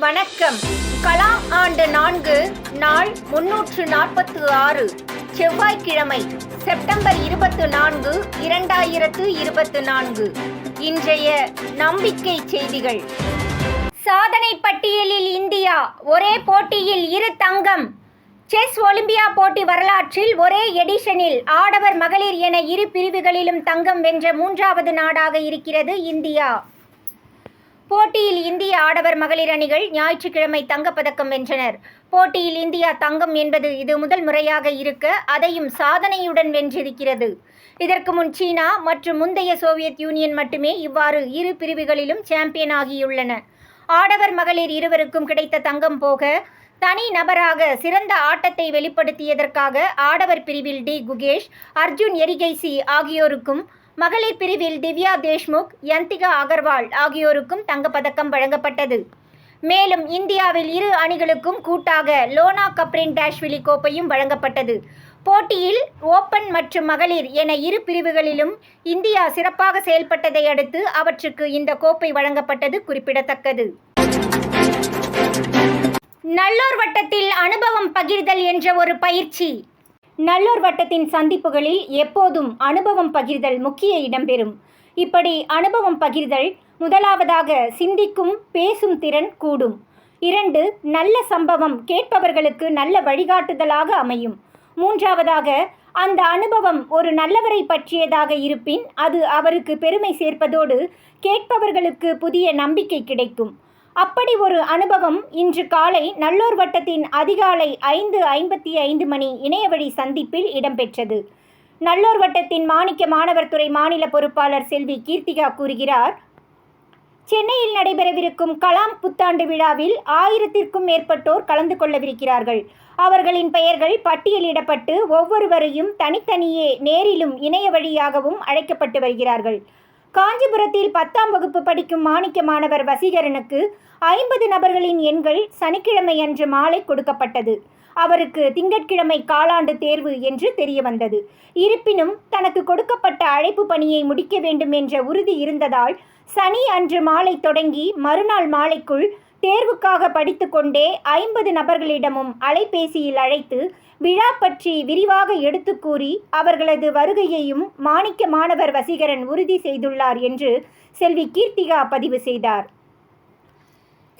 வணக்கம். கலாம் ஆண்டு நான்கு நாள் முன்னூற்று நாற்பத்து ஆறு செவ்வாய்க்கிழமை செப்டம்பர் இருபத்து நான்கு இரண்டாயிரத்து இருபத்து நான்கு. இன்றைய நம்பிக்கை செய்திகள். சாதனை பட்டியலில் இந்தியா ஒரே போட்டியில் இரு தங்கம். செஸ் ஒலிம்பியா போட்டி வரலாற்றில் ஒரே எடிஷனில் ஆடவர் மகளிர் என இரு பிரிவுகளிலும் தங்கம் வென்ற மூன்றாவது நாடாக இருக்கிறது இந்தியா. போட்டியில் இந்திய ஆடவர் மகளிர் அணிகள் ஞாயிற்றுக்கிழமை தங்கப்பதக்கம் வென்றனர். போட்டியில் இந்தியா தங்கம் என்பது இது முதல் முறையாக இருக்க அதையும் சாதனையுடன் வென்றிருக்கிறது. இதற்கு முன் சீனா மற்றும் முந்தைய சோவியத் யூனியன் மட்டுமே இவ்வாறு இரு பிரிவுகளிலும் சாம்பியன் ஆகியுள்ளன. ஆடவர் மகளிர் இருவருக்கும் கிடைத்த தங்கம் போக தனி நபராக சிறந்த ஆட்டத்தை வெளிப்படுத்தியதற்காக ஆடவர் பிரிவில் டி. குகேஷ் அர்ஜுன் எரிகைசி ஆகியோருக்கும் மகளிர் பிரிவில் திவ்யா தேஷ்முக் யந்திகா அகர்வால் ஆகியோருக்கும் தங்கப்பதக்கம் வழங்கப்பட்டது. மேலும் இந்தியாவில் இரு அணிகளுக்கும் கூட்டாக லோனா கப்ரின் டேஷ்விலி கோப்பையும் வழங்கப்பட்டது. போட்டியில் ஓப்பன் மற்றும் மகளிர் என இரு பிரிவுகளிலும் இந்தியா சிறப்பாக செயல்பட்டதை அடுத்து அவற்றுக்கு இந்த கோப்பை வழங்கப்பட்டது குறிப்பிடத்தக்கது. நல்லோர் வட்டத்தில் அனுபவம் பகிர்தல் என்ற ஒரு பயிற்சி. நல்லூர் வட்டத்தின் சந்திப்புகளில் எப்போதும் அனுபவம் பகிர்தல் முக்கிய இடம்பெறும் இப்படி அனுபவம் பகிர்தல் முதலாவதாக சிந்திக்கும் பேசும் திறன் கூடும். இரண்டு நல்ல சம்பவம் கேட்பவர்களுக்கு நல்ல வழிகாட்டுதலாக அமையும். மூன்றாவதாக அந்த அனுபவம் ஒரு நல்லவரை பற்றியதாக இருப்பின் அது அவருக்கு பெருமை சேர்ப்பதோடு கேட்பவர்களுக்கு புதிய நம்பிக்கை கிடைக்கும். அப்படி ஒரு அனுபவம் இன்று காலை நல்லூர் வட்டத்தின் அதிகாலை ஐந்து ஐம்பத்தி ஐந்து மணி இணையவழி சந்திப்பில் இடம்பெற்றது. நல்லூர் வட்டத்தின் மாணிக்க மாணவர் துறை மாநில பொறுப்பாளர் செல்வி கீர்த்திகா கூறுகிறார் சென்னையில் நடைபெறவிருக்கும் கலாம் புத்தாண்டு விழாவில் ஆயிரத்திற்கும் மேற்பட்டோர் கலந்து கொள்ளவிருக்கிறார்கள். அவர்களின் பெயர்கள் பட்டியலிடப்பட்டு ஒவ்வொருவரையும் தனித்தனியே நேரிலும் இணைய வழியாகவும் அழைக்கப்பட்டு வருகிறார்கள். காஞ்சிபுரத்தில் பத்தாம் வகுப்பு படிக்கும் மாணிக்க மாணவர் வசீகரனுக்கு ஐம்பது நபர்களின் எண்கள் சனிக்கிழமை அன்று மாலை கொடுக்கப்பட்டது. அவருக்கு திங்கட்கிழமை காலாண்டு தேர்வு என்று தெரியவந்தது. இருப்பினும் தனக்கு கொடுக்கப்பட்ட அழைப்பு பணியை முடிக்க வேண்டும் என்ற உறுதி இருந்ததால் சனி அன்று மாலை தொடங்கி மறுநாள் மாலைக்குள் தேர்வுக்காக படித்துக்கொண்டே ஐம்பது நபர்களிடமும் அலைபேசியில் அழைத்து விழா பற்றி விரிவாக எடுத்து கூறி அவர்களது வருகையையும் மாணிக்க மாணவர் வசீகரன் உறுதி செய்துள்ளார் என்று செல்வி கீர்த்திகா பதிவு செய்தார்.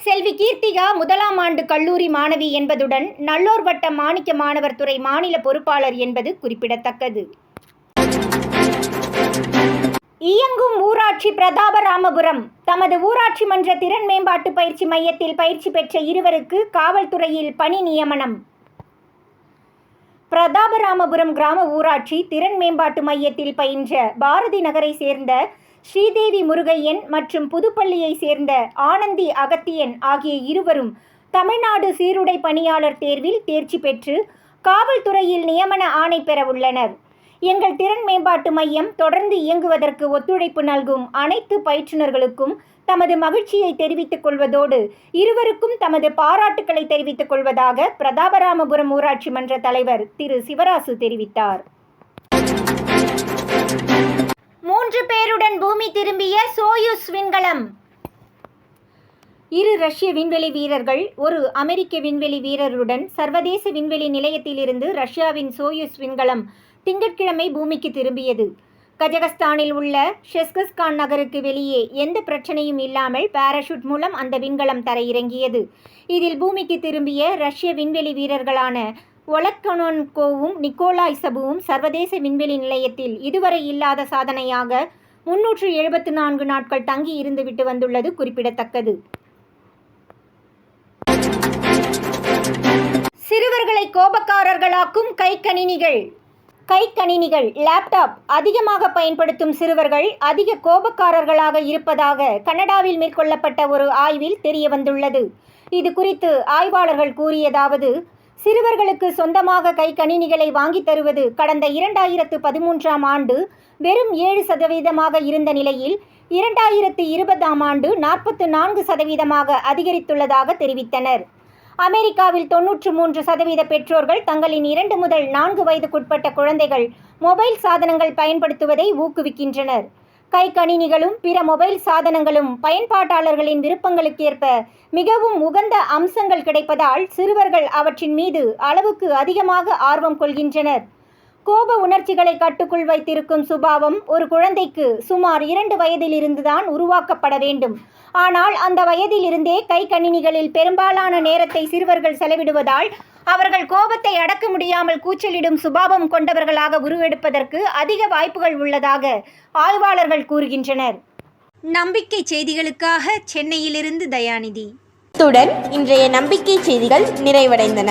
செல்வி கீர்த்திகா முதலாம் ஆண்டு கல்லூரி மாணவி என்பதுடன் நல்லோர் வட்ட மாணிக்க மாணவர் துறை மாநில பொறுப்பாளர் என்பது குறிப்பிடத்தக்கது. இயங்கும் ஊராட்சி பிரதாபராமபுரம் தமது ஊராட்சி மன்ற திறன் மேம்பாட்டு பயிற்சி மையத்தில் பயிற்சி பெற்ற இருவருக்கு காவல்துறையில் பணி நியமனம். பிரதாபராமபுரம் கிராம ஊராட்சி திறன் மேம்பாட்டு மையத்தில் பயின்ற பாரதி நகரை சேர்ந்த ஸ்ரீதேவி முருகையன் மற்றும் புதுப்பள்ளியை சேர்ந்த ஆனந்தி அகத்தியன் ஆகிய இருவரும் தமிழ்நாடு சீருடை பணியாளர் தேர்வில் தேர்ச்சி பெற்று காவல்துறையில் நியமன ஆணை பெற உள்ளனர். எங்கள் திறன் மேம்பாட்டு மையம் தொடர்ந்து இயங்குவதற்கு ஒத்துழைப்பு நல்கும் அனைத்து பயிற்றுநர்களுக்கும் தமது மகிழ்ச்சியை தெரிவித்துக் கொள்வதோடு இருவருக்கும் தமது பாராட்டுக்களை தெரிவித்துக் கொள்வதாக பிரதாபராமபுரம் ஊராட்சி மன்ற தலைவர் திரு சிவராசு தெரிவித்தார். மூன்று பேருடன் பூமி திரும்பிய சோயுஸ் விண்கலம். இரு ரஷ்ய விண்வெளி வீரர்கள் ஒரு அமெரிக்க விண்வெளி வீரருடன் சர்வதேச விண்வெளி நிலையத்திலிருந்து ரஷ்யாவின் சோயுஸ் விண்கலம் திங்கட்கிழமை பூமிக்கு திரும்பியது. கஜகஸ்தானில் உள்ள ஷெஸ்கஸ்கான் நகருக்கு வெளியே எந்த பிரச்சனையும் இல்லாமல் பாராஷூட் மூலம் அந்த விண்கலம் தரையிறங்கியது. இதில் பூமிக்கு திரும்பிய ரஷ்ய விண்வெளி வீரர்களான ஒலக்கனோன்கோவும் நிக்கோலாய் சபுவும் சர்வதேச விண்வெளி நிலையத்தில் இதுவரை இல்லாத சாதனையாக முன்னூற்று எழுபத்து நான்கு நாட்கள் தங்கி இருந்துவிட்டு வந்துள்ளது குறிப்பிடத்தக்கது. சிறுவர்களை கோபக்காரர்களாக்கும் கைக்கணினிகள். கைக்கணினிகள் லேப்டாப் அதிகமாக பயன்படுத்தும் சிறுவர்கள் அதிக கோபக்காரர்களாக இருப்பதாக கனடாவில் மேற்கொள்ளப்பட்ட ஒரு ஆய்வில் தெரிய வந்துள்ளது இது குறித்து ஆய்வாளர்கள் கூறியதாவது சிறுவர்களுக்கு சொந்தமாக கைக்கணினிகளை வாங்கித் தருவது கடந்த இரண்டாயிரத்து பதிமூன்றாம் ஆண்டு வெறும் ஏழு சதவீதமாக இருந்த நிலையில் இரண்டாயிரத்து இருபதாம் ஆண்டு நாற்பத்து நான்கு சதவீதமாக அதிகரித்துள்ளதாக தெரிவித்தனர். அமெரிக்காவில் தொன்னூற்று மூன்று சதவீத பெற்றோர்கள் தங்களின் இரண்டு முதல் நான்கு வயதுக்குட்பட்ட குழந்தைகள் மொபைல் சாதனங்கள் பயன்படுத்துவதை ஊக்குவிக்கின்றனர். கைக்கணினிகளும் பிற மொபைல் சாதனங்களும் பயன்பாட்டாளர்களின் விருப்பங்களுக்கேற்ப மிகவும் உகந்த அம்சங்கள் கிடைப்பதால் சிறுவர்கள் அவற்றின் மீது அளவுக்கு அதிகமாக ஆர்வம் கொள்கின்றனர். கோப உணர்ச்சிகளை கட்டுக்குள் வைத்திருக்கும் சுபாவம் ஒரு குழந்தைக்கு சுமார் இரண்டு வயதிலிருந்துதான் உருவாக்கப்பட வேண்டும். ஆனால் அந்த வயதிலிருந்தே கைக்கணினிகளில் பெரும்பாலான நேரத்தை சிறுவர்கள் செலவிடுவதால் அவர்கள் கோபத்தை அடக்க முடியாமல் கூச்சலிடும் சுபாவம் கொண்டவர்களாக உருவெடுப்பதற்கு அதிக வாய்ப்புகள் உள்ளதாக ஆய்வாளர்கள் கூறுகின்றனர். நம்பிக்கை செய்திகளுக்காக சென்னையிலிருந்து தயாநிதி. இத்துடன் இன்றைய நம்பிக்கை செய்திகள் நிறைவடைந்தன.